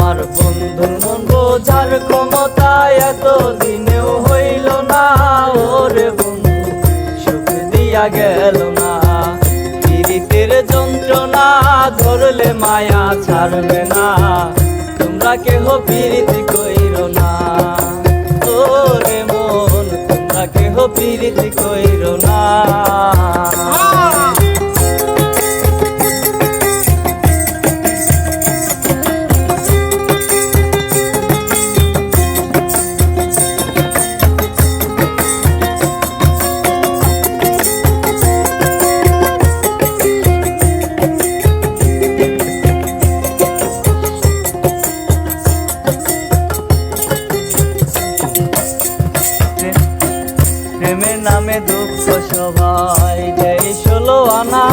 আমার বন্ধুর মন বোঝার ক্ষমতা এত দিনেও হইল না। ওরে বন্ধু, সুখ দিয়া গেল না। পীড়িতের যন্ত্রণা ধরলে মায়া ছাড়বে না। তোমরা কেহ পীড়িত কইর না। নামে দুঃখ সবাই দেয় ষোলো আনা।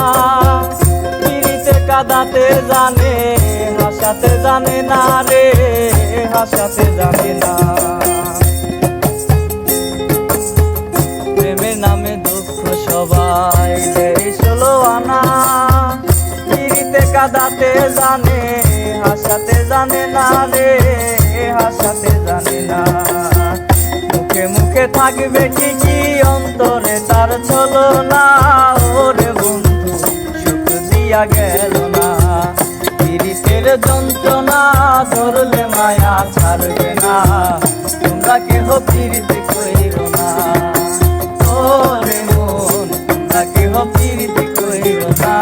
পিড়িতে কাদাতে জানে, হাসাতে জানে না রে, হাসাতে জানে না। প্রেমের নামে দুঃখ সবাই দেয় ষোলো আনা। পিড়িতে কাদাতে জানে, হাসাতে জানে না রে, হাসাতে জানে না। মুখে মুখে থাকবে ঠিকই অন্তরে তার চলো না ওরে বন্ধু, সুখ দিয়া গেল না। পিরিতের যন্ত্রণা ধরলে মায়া ছাড়বে না। তোমরা কেহ পিরিতে কইর না। ওরে মন, তোমরা কেহ পিরিতে কইর না।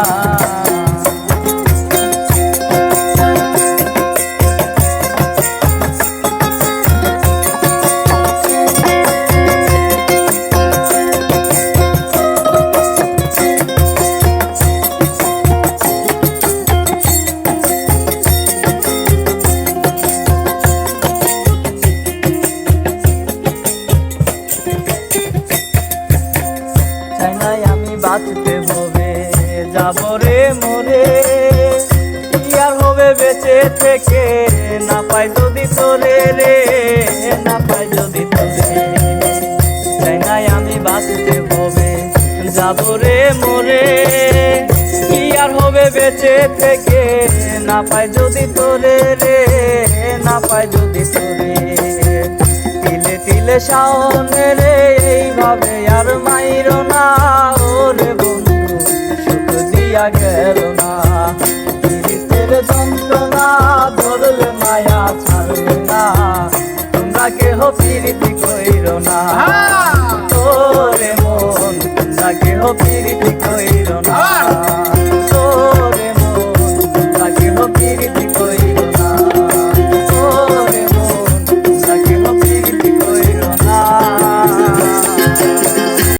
বাঁচতে হবে, যাব রে মরে। কি আর হবে বেঁচে থেকে? না পাই যদি তোরে রে, না পাই যদি তোরে। চাই নাই আমি বাঁচতে হবে, যাব রে মরে। কি আর হবে বেঁচে থেকে? না পাই যদি তোরে রে, না পাই যদি তোরে। তিলে তিলে শাওনে রে, এইভাবে আর মাইর না। মায়া ছাড়বে না। তোমরা কেহ পীড়িতি কইর না। তোরে মন তোমরা কেহ পীড়িতি